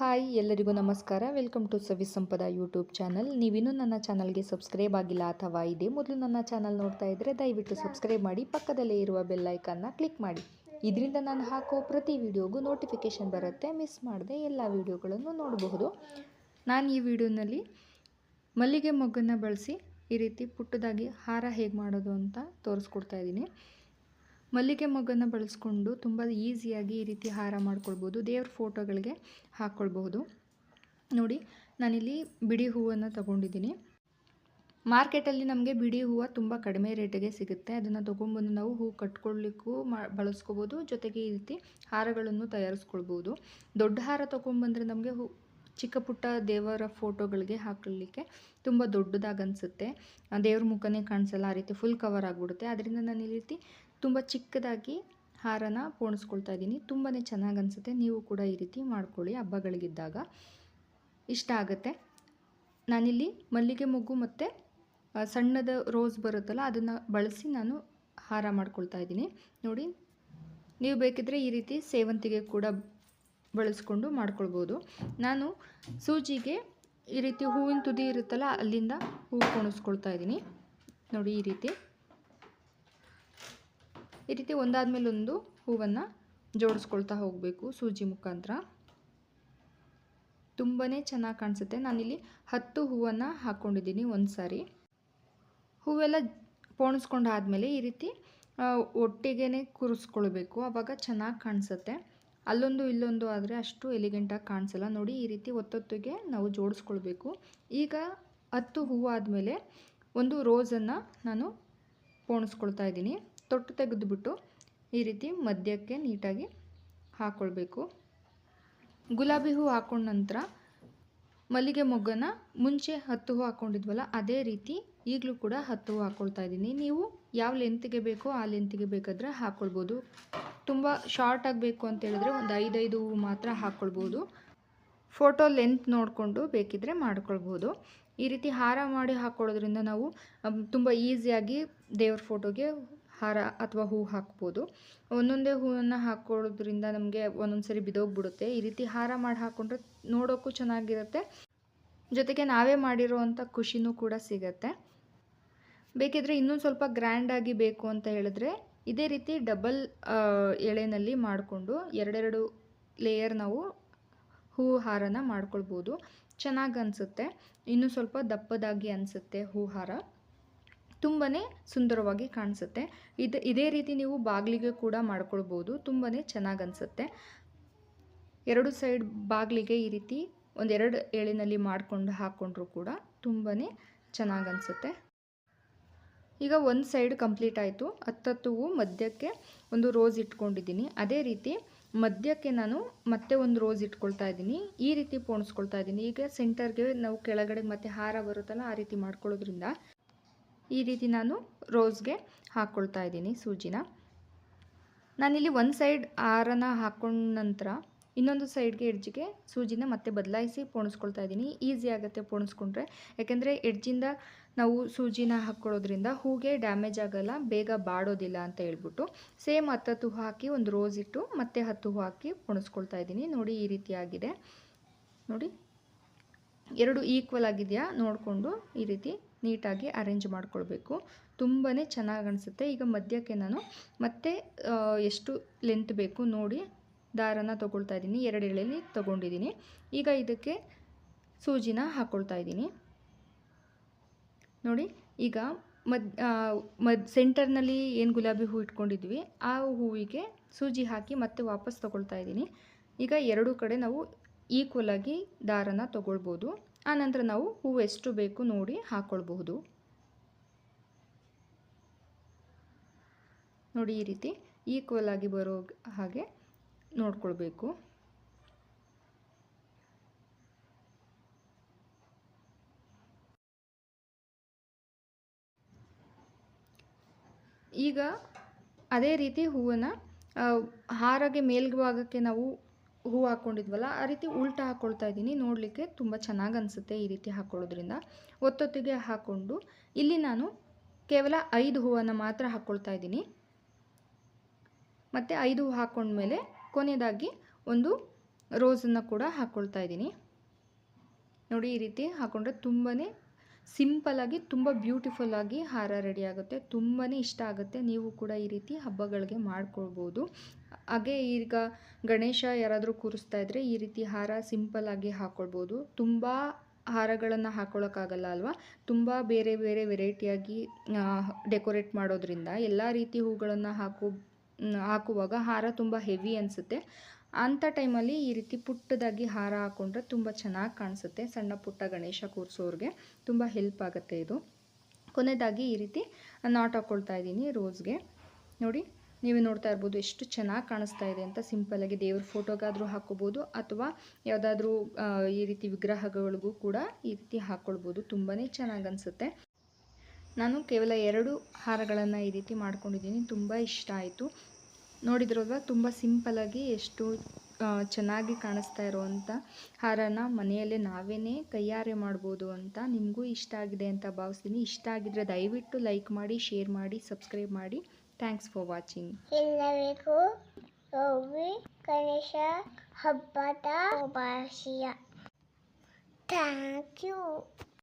Hi, ಎಲ್ಲರಿಗೂ ನಮಸ್ಕಾರ. Welcome to Savi Sampada YouTube channel. ನೀವಿನ್ನೂ ನನ್ನ ಚಾನಲ್ಗೆ ಸಬ್ಸ್ಕ್ರೈಬ್ ಆಗಿಲ್ಲ ಅಥವಾ ಇದೆ ಮೊದಲು ನನ್ನ ಚಾನಲ್ ನೋಡ್ತಾ ಇದ್ದರೆ ದಯವಿಟ್ಟು ಸಬ್ಸ್ಕ್ರೈಬ್ ಮಾಡಿ, ಪಕ್ಕದಲ್ಲೇ ಇರುವ ಬೆಲ್ಲೈಕನ್ನ ಕ್ಲಿಕ್ ಮಾಡಿ. ಇದರಿಂದ ನಾನು ಹಾಕೋ ಪ್ರತಿ ವಿಡಿಯೋಗೂ ನೋಟಿಫಿಕೇಷನ್ ಬರುತ್ತೆ. ಮಿಸ್ ಮಾಡದೆ ಎಲ್ಲ ವಿಡಿಯೋಗಳನ್ನು ನೋಡಬಹುದು. ನಾನು ಈ ವಿಡಿಯೋನಲ್ಲಿ ಮಲ್ಲಿಗೆ ಮೊಗ್ಗನ್ನು ಬಳಸಿ ಈ ರೀತಿ ಪುಟ್ಟದಾಗಿ ಹಾರ ಹೇಗೆ ಮಾಡೋದು ಅಂತ ತೋರಿಸ್ಕೊಡ್ತಾ ಇದ್ದೀನಿ. ಮಲ್ಲಿಗೆ ಮೊಗ್ಗನ್ನು ಬಳಸ್ಕೊಂಡು ತುಂಬ ಈಸಿಯಾಗಿ ಈ ರೀತಿ ಹಾರ ಮಾಡ್ಕೊಳ್ಬೋದು. ದೇವ್ರ ಫೋಟೋಗಳಿಗೆ ಹಾಕ್ಕೊಳ್ಬಹುದು ನೋಡಿ, ನಾನಿಲ್ಲಿ ಬಿಡಿ ಹೂವನ್ನು ತಗೊಂಡಿದ್ದೀನಿ. ಮಾರ್ಕೆಟಲ್ಲಿ ನಮಗೆ ಬಿಡಿ ಹೂವು ತುಂಬ ಕಡಿಮೆ ರೇಟಿಗೆ ಸಿಗುತ್ತೆ. ಅದನ್ನು ತೊಗೊಂಬಂದು ನಾವು ಹೂ ಕಟ್ಕೊಳ್ಳಿಕ್ಕೂ ಮಾ, ಬಳಸ್ಕೋಬೋದು. ಜೊತೆಗೆ ಈ ರೀತಿ ಹಾರಗಳನ್ನು ತಯಾರಿಸ್ಕೊಳ್ಬೋದು. ದೊಡ್ಡ ಹಾರ ತೊಗೊಂಬಂದರೆ ನಮಗೆ ಹೂ, ಚಿಕ್ಕ ಪುಟ್ಟ ದೇವರ ಫೋಟೋಗಳಿಗೆ ಹಾಕಲಿಕ್ಕೆ ತುಂಬ ದೊಡ್ಡದಾಗಿ ಅನಿಸುತ್ತೆ ದೇವ್ರ ಮುಖನೇ ಕಾಣಿಸಲ್ಲ, ಆ ರೀತಿ ಫುಲ್ ಕವರ್ ಆಗಿಬಿಡುತ್ತೆ. ಅದರಿಂದ ನಾನು ಈ ರೀತಿ ತುಂಬ ಚಿಕ್ಕದಾಗಿ ಹಾರನ ಪೋಣಿಸ್ಕೊಳ್ತಾ ಇದ್ದೀನಿ. ತುಂಬಾ ಚೆನ್ನಾಗಿ ಅನಿಸುತ್ತೆ. ನೀವು ಕೂಡ ಈ ರೀತಿ ಮಾಡ್ಕೊಳ್ಳಿ ಹಬ್ಬಗಳಿಗಿದ್ದಾಗ. ಇಷ್ಟ ಆಗುತ್ತೆ. ನಾನಿಲ್ಲಿ ಮಲ್ಲಿಗೆ ಮೊಗ್ಗು ಮತ್ತು ಸಣ್ಣದ ರೋಸ್ ಬರುತ್ತಲ್ಲ, ಅದನ್ನು ಬಳಸಿ ನಾನು ಹಾರ ಮಾಡ್ಕೊಳ್ತಾ ಇದ್ದೀನಿ. ನೋಡಿ, ನೀವು ಬೇಕಿದ್ದರೆ ಈ ರೀತಿ ಸೇವಂತಿಗೆ ಕೂಡ ಬಳಸ್ಕೊಂಡು ಮಾಡ್ಕೊಳ್ಬೋದು. ನಾನು ಸೂಜಿಗೆ ಈ ರೀತಿ ಹೂವಿನ ತುದಿ ಇರುತ್ತಲ್ಲ, ಅಲ್ಲಿಂದ ಹೂವು ಕೊಣಿಸ್ಕೊಳ್ತಾ ಇದ್ದೀನಿ. ನೋಡಿ ಈ ರೀತಿ. ಈ ರೀತಿ ಒಂದಾದ್ಮೇಲೆ ಒಂದು ಹೂವನ್ನು ಜೋಡಿಸ್ಕೊಳ್ತಾ ಹೋಗಬೇಕು ಸೂಜಿ ಮುಖಾಂತರ. ತುಂಬಾ ಚೆನ್ನಾಗಿ ಕಾಣಿಸುತ್ತೆ. ನಾನಿಲ್ಲಿ ಹತ್ತು ಹೂವನ್ನು ಹಾಕ್ಕೊಂಡಿದ್ದೀನಿ ಒಂದು ಸಾರಿ ಹೂವೆಲ್ಲ ಪೋಣಿಸ್ಕೊಂಡು ಆದಮೇಲೆ ಈ ರೀತಿ ಒಟ್ಟಿಗೆ ಕೂರಿಸ್ಕೊಳ್ಬೇಕು. ಆವಾಗ ಚೆನ್ನಾಗಿ ಕಾಣಿಸುತ್ತೆ. ಅಲ್ಲೊಂದು ಇಲ್ಲೊಂದು ಆದರೆ ಅಷ್ಟು ಎಲಿಗೆಂಟಾಗಿ ಕಾಣಿಸಲ್ಲ. ನೋಡಿ ಈ ರೀತಿ ಒತ್ತೊತ್ತಿಗೆ ನಾವು ಜೋಡಿಸ್ಕೊಳ್ಬೇಕು. ಈಗ ಹತ್ತು ಹೂವು ಆದಮೇಲೆ ಒಂದು ರೋಸನ್ನು ನಾನು ಪೋಣಿಸ್ಕೊಳ್ತಾ ಇದ್ದೀನಿ. ತೊಟ್ಟು ತೆಗೆದುಬಿಟ್ಟು ಈ ರೀತಿ ಮಧ್ಯಕ್ಕೆ ನೀಟಾಗಿ ಹಾಕ್ಕೊಳ್ಬೇಕು ಗುಲಾಬಿ ಹೂ ಹಾಕೊಂಡ ನಂತರ ಮಲ್ಲಿಗೆ ಮೊಗ್ಗನ ಮುಂಚೆ ಹತ್ತು ಹೂ ಹಾಕ್ಕೊಂಡಿದ್ವಲ್ಲ ಅದೇ ರೀತಿ ಈಗಲೂ ಕೂಡ ಹತ್ತು ಹೂ ಹಾಕ್ಕೊಳ್ತಾ ಇದ್ದೀನಿ. ನೀವು ಯಾವ ಲೆಂತ್ಗೆ ಬೇಕೋ ಆ ಲೆಂತ್ಗೆ ಬೇಕಾದರೆ ಹಾಕ್ಕೊಳ್ಬೋದು ತುಂಬ ಶಾರ್ಟ್ ಆಗಬೇಕು ಅಂತ ಹೇಳಿದ್ರೆ ಒಂದು ಐದೈದು ಹೂ ಮಾತ್ರ ಹಾಕ್ಕೊಳ್ಬೋದು ಫೋಟೋ ಲೆಂತ್ ನೋಡಿಕೊಂಡು ಬೇಕಿದ್ದರೆ ಮಾಡ್ಕೊಳ್ಬೋದು. ಈ ರೀತಿ ಹಾರ ಮಾಡಿ ಹಾಕ್ಕೊಳ್ಳೋದ್ರಿಂದ ನಾವು ತುಂಬ ಈಸಿಯಾಗಿ ದೇವ್ರ ಫೋಟೋಗೆ ಹಾರ ಅಥವಾ ಹೂ ಹಾಕ್ಬೋದು. ಒಂದೊಂದೇ ಹೂವನ್ನು ಹಾಕ್ಕೊಳ್ಳೋದ್ರಿಂದ ನಮಗೆ ಒಂದೊಂದು ಸರಿ ಬಿದೋಗ್ಬಿಡುತ್ತೆ. ಈ ರೀತಿ ಹಾರ ಮಾಡಿ ಹಾಕ್ಕೊಂಡ್ರೆ ನೋಡೋಕ್ಕೂ ಚೆನ್ನಾಗಿರುತ್ತೆ. ಜೊತೆಗೆ ನಾವೇ ಮಾಡಿರೋವಂಥ ಖುಷಿನೂ ಕೂಡ ಸಿಗತ್ತೆ. ಬೇಕಿದ್ರೆ ಇನ್ನೂ ಸ್ವಲ್ಪ ಗ್ರ್ಯಾಂಡಾಗಿ ಬೇಕು ಅಂತ ಹೇಳಿದ್ರೆ ಇದೇ ರೀತಿ ಡಬಲ್ ಎಳೆನಲ್ಲಿ ಮಾಡಿಕೊಂಡು ಎರಡೆರಡು ಲೇಯರ್ ನಾವು ಹೂ ಹಾರನ ಮಾಡ್ಕೊಳ್ಬೋದು. ಚೆನ್ನಾಗಿ ಅನಿಸುತ್ತೆ. ಇನ್ನೂ ಸ್ವಲ್ಪ ದಪ್ಪದಾಗಿ ಅನಿಸುತ್ತೆ ಹೂ ಹಾರ. ತುಂಬಾ ಸುಂದರವಾಗಿ ಕಾಣಿಸುತ್ತೆ. ಇದು, ಇದೇ ರೀತಿ ನೀವು ಬಾಗಿಲಿಗೆ ಕೂಡ ಮಾಡ್ಕೊಳ್ಬೋದು. ತುಂಬಾ ಚೆನ್ನಾಗಿ ಅನಿಸುತ್ತೆ. ಎರಡು ಸೈಡ್ ಬಾಗಿಲಿಗೆ ಈ ರೀತಿ ಒಂದೆರಡು ಎಳೆನಲ್ಲಿ ಮಾಡಿಕೊಂಡು ಹಾಕ್ಕೊಂಡ್ರೂ ಕೂಡ ತುಂಬಾ ಚೆನ್ನಾಗಿ ಅನಿಸುತ್ತೆ. ಈಗ ಒಂದು ಸೈಡ್ ಕಂಪ್ಲೀಟ್ ಆಯಿತು. ಹತ್ತತ್ತು ಮಧ್ಯಕ್ಕೆ ಒಂದು ರೋಸ್ ಇಟ್ಕೊಂಡಿದ್ದೀನಿ. ಅದೇ ರೀತಿ ಮಧ್ಯಕ್ಕೆ ನಾನು ಮತ್ತೆ ಒಂದು ರೋಸ್ ಇಟ್ಕೊಳ್ತಾ ಇದ್ದೀನಿ. ಈ ರೀತಿ ಪೋಣಿಸ್ಕೊಳ್ತಾ ಇದ್ದೀನಿ. ಈಗ ಸೆಂಟರ್ಗೆ ನಾವು ಕೆಳಗಡೆ ಮತ್ತೆ ಹಾರ ಬರುತ್ತಲ್ಲ, ಆ ರೀತಿ ಮಾಡ್ಕೊಳ್ಳೋದ್ರಿಂದ ಈ ರೀತಿ ನಾನು ರೋಸ್ಗೆ ಹಾಕ್ಕೊಳ್ತಾ ಇದ್ದೀನಿ ಸೂಜಿನ. ನಾನಿಲ್ಲಿ ಒಂದು ಸೈಡ್ ಆರನ ಹಾಕ್ಕೊಂಡ ನಂತರ ಇನ್ನೊಂದು ಸೈಡ್ಗೆ ಎಡ್ಜಿಗೆ ಸೂಜಿನ ಮತ್ತೆ ಬದಲಾಯಿಸಿ ಪೋಣಿಸ್ಕೊಳ್ತಾ ಇದ್ದೀನಿ. ಈಸಿ ಆಗುತ್ತೆ ಪೋಣಿಸ್ಕೊಂಡ್ರೆ. ಯಾಕೆಂದರೆ ಎಡ್ಜಿಂದ ನಾವು ಸೂಜಿನ ಹಾಕ್ಕೊಳ್ಳೋದ್ರಿಂದ ಹೂಗೆ ಡ್ಯಾಮೇಜ್ ಆಗೋಲ್ಲ, ಬೇಗ ಬಾಡೋದಿಲ್ಲ ಅಂತ ಹೇಳ್ಬಿಟ್ಟು ಸೇಮ್ ಹತ್ತತ್ತು ಹೂ ಹಾಕಿ ಒಂದು ರೋಸ್ ಇಟ್ಟು ಮತ್ತೆ ಹತ್ತು ಹೂ ಹಾಕಿ ಪೋಣಿಸ್ಕೊಳ್ತಾ ಇದ್ದೀನಿ. ನೋಡಿ ಈ ರೀತಿಯಾಗಿದೆ ನೋಡಿ. ಎರಡು ಈಕ್ವಲ್ ಆಗಿದೆಯಾ? ನೋಡಿಕೊಂಡು ಈ ರೀತಿ ನೀಟಾಗಿ ಅರೇಂಜ್ ಮಾಡ್ಕೊಳ್ಬೇಕು. ತುಂಬಾ ಚೆನ್ನಾಗಿ ಅನಿಸುತ್ತೆ. ಈಗ ಮಧ್ಯಕ್ಕೆ ನಾನು ಮತ್ತೆ ಎಷ್ಟು ಲೆಂತ್ ಬೇಕು ನೋಡಿ ದಾರನ ತೊಗೊಳ್ತಾ ಇದ್ದೀನಿ. ಎರಡು ಎಳೆಯಲ್ಲಿ ತೊಗೊಂಡಿದ್ದೀನಿ. ಈಗ ಇದಕ್ಕೆ ಸೂಜಿನ ಹಾಕ್ಕೊಳ್ತಾ ಇದ್ದೀನಿ. ನೋಡಿ, ಈಗ ಮದ್ ಮದ್ ಸೆಂಟರ್ನಲ್ಲಿ ಏನು ಗುಲಾಬಿ ಹೂ ಇಟ್ಕೊಂಡಿದ್ವಿ, ಆ ಹೂವಿಗೆ ಸೂಜಿ ಹಾಕಿ ಮತ್ತೆ ವಾಪಸ್ ತೊಗೊಳ್ತಾ ಇದ್ದೀನಿ. ಈಗ ಎರಡೂ ಕಡೆ ನಾವು ಈಕ್ವಲ್ ಆಗಿ ದಾರನ ತೊಗೊಳ್ಬೋದು. ಆನಂತರ ನಾವು ಹೂವು ಎಷ್ಟು ಬೇಕು ನೋಡಿ ಹಾಕ್ಕೊಳ್ಬಹುದು ನೋಡಿ ಈ ರೀತಿ ಈಕ್ವಲ್ ಆಗಿ ಬರೋ ಹಾಗೆ ನೋಡ್ಕೊಳ್ಬೇಕು. ಈಗ ಅದೇ ರೀತಿ ಹೂವನ್ನು ಹಾರಗೆ ಮೇಲ್ಭಾಗಕ್ಕೆ ನಾವು ಹೂ ಹಾಕ್ಕೊಂಡಿದ್ವಲ್ಲ ಆ ರೀತಿ ಉಲ್ಟಾ ಹಾಕ್ಕೊಳ್ತಾ ಇದ್ದೀನಿ. ನೋಡಲಿಕ್ಕೆ ತುಂಬ ಚೆನ್ನಾಗಿ ಅನಿಸುತ್ತೆ ಈ ರೀತಿ ಹಾಕ್ಕೊಳ್ಳೋದ್ರಿಂದ ಒತ್ತೊತ್ತಿಗೆ ಹಾಕ್ಕೊಂಡು ಇಲ್ಲಿ ನಾನು ಕೇವಲ ಐದು ಹೂವನ್ನು ಮಾತ್ರ ಹಾಕ್ಕೊಳ್ತಾ ಇದ್ದೀನಿ. ಮತ್ತು ಐದು ಹೂ ಹಾಕ್ಕೊಂಡ್ಮೇಲೆ ಕೊನೆಯದಾಗಿ ಒಂದು ರೋಸನ್ನು ಕೂಡ ಹಾಕ್ಕೊಳ್ತಾ ಇದ್ದೀನಿ. ನೋಡಿ ಈ ರೀತಿ ಹಾಕ್ಕೊಂಡ್ರೆ ತುಂಬಾ ಸಿಂಪಲ್ಲಾಗಿ ತುಂಬ ಬ್ಯೂಟಿಫುಲ್ಲಾಗಿ ಹಾರ ರೆಡಿ ಆಗುತ್ತೆ. ತುಂಬಾ ಇಷ್ಟ ಆಗುತ್ತೆ. ನೀವು ಕೂಡ ಈ ರೀತಿ ಹಬ್ಬಗಳಿಗೆ ಮಾಡ್ಕೊಳ್ಬೋದು. ಹಾಗೆ ಈಗ ಗಣೇಶ ಯಾರಾದರೂ ಕೂರಿಸ್ತಾ ಇದ್ದರೆ ಈ ರೀತಿ ಹಾರ ಸಿಂಪಲ್ಲಾಗಿ ಹಾಕ್ಕೊಳ್ಬೋದು ತುಂಬ ಹಾರಗಳನ್ನು ಹಾಕ್ಕೊಳ್ಳೋಕ್ಕಾಗಲ್ಲ ಅಲ್ವಾ? ತುಂಬ ಬೇರೆ ಬೇರೆ ವೆರೈಟಿಯಾಗಿ ಡೆಕೋರೇಟ್ ಮಾಡೋದ್ರಿಂದ ಎಲ್ಲ ರೀತಿ ಹೂಗಳನ್ನು ಹಾಕು, ಹಾಕುವಾಗ ಹಾರ ತುಂಬ ಹೆವಿ ಅನಿಸುತ್ತೆ. ಅಂಥ ಟೈಮಲ್ಲಿ ಈ ರೀತಿ ಪುಟ್ಟದಾಗಿ ಹಾರ ಹಾಕೊಂಡ್ರೆ ತುಂಬ ಚೆನ್ನಾಗಿ ಕಾಣಿಸುತ್ತೆ. ಸಣ್ಣ ಪುಟ್ಟ ಗಣೇಶ ಕೂರಿಸೋರಿಗೆ ತುಂಬ ಹೆಲ್ಪ್ ಆಗುತ್ತೆ ಇದು. ಕೊನೆಯದಾಗಿ ಈ ರೀತಿ ನಾಟ್ ಹಾಕ್ಕೊಳ್ತಾ ಇದ್ದೀನಿ ರೋಸ್ಗೆ. ನೋಡಿ, ನೀವು ನೋಡ್ತಾ ಇರ್ಬೋದು ಎಷ್ಟು ಚೆನ್ನಾಗಿ ಕಾಣಿಸ್ತಾ ಇದೆ ಅಂತ ಸಿಂಪಲ್ಲಾಗಿ ದೇವ್ರ ಫೋಟೋಗಾದರೂ ಹಾಕ್ಕೋಬೋದು ಅಥವಾ ಯಾವುದಾದ್ರೂ ಈ ರೀತಿ ವಿಗ್ರಹಗಳಿಗೂ ಕೂಡ ಈ ರೀತಿ ಹಾಕ್ಕೊಳ್ಬೋದು ತುಂಬಾ ಚೆನ್ನಾಗಿ ಅನಿಸುತ್ತೆ. ನಾನು ಕೇವಲ ಎರಡು ಹಾರಗಳನ್ನು ಈ ರೀತಿ ಮಾಡ್ಕೊಂಡಿದ್ದೀನಿ. ತುಂಬ ಇಷ್ಟ ಆಯಿತು. ನೋಡಿದ್ರಲ್ವ? ತುಂಬ ಸಿಂಪಲ್ಲಾಗಿ ಎಷ್ಟು ಚೆನ್ನಾಗಿ ಕಾಣಿಸ್ತಾ ಇರೋವಂಥ ಹಾರನ ಮನೆಯಲ್ಲೇ ನಾವೇ ಕೈಯಾರೆ ಮಾಡ್ಬೋದು ಅಂತ ನಿಮಗೂ ಇಷ್ಟ ಆಗಿದೆ ಅಂತ ಭಾವಿಸ್ತೀನಿ. ಇಷ್ಟ ಆಗಿದ್ರೆ ದಯವಿಟ್ಟು ಲೈಕ್ ಮಾಡಿ, ಶೇರ್ ಮಾಡಿ, ಸಬ್ಸ್ಕ್ರೈಬ್ ಮಾಡಿ. Thanks for watching. ಎಲ್ಲರಿಗೂ ಗಣೇಶ ಹಬ್ಬದ ಥ್ಯಾಂಕ್ ಯು.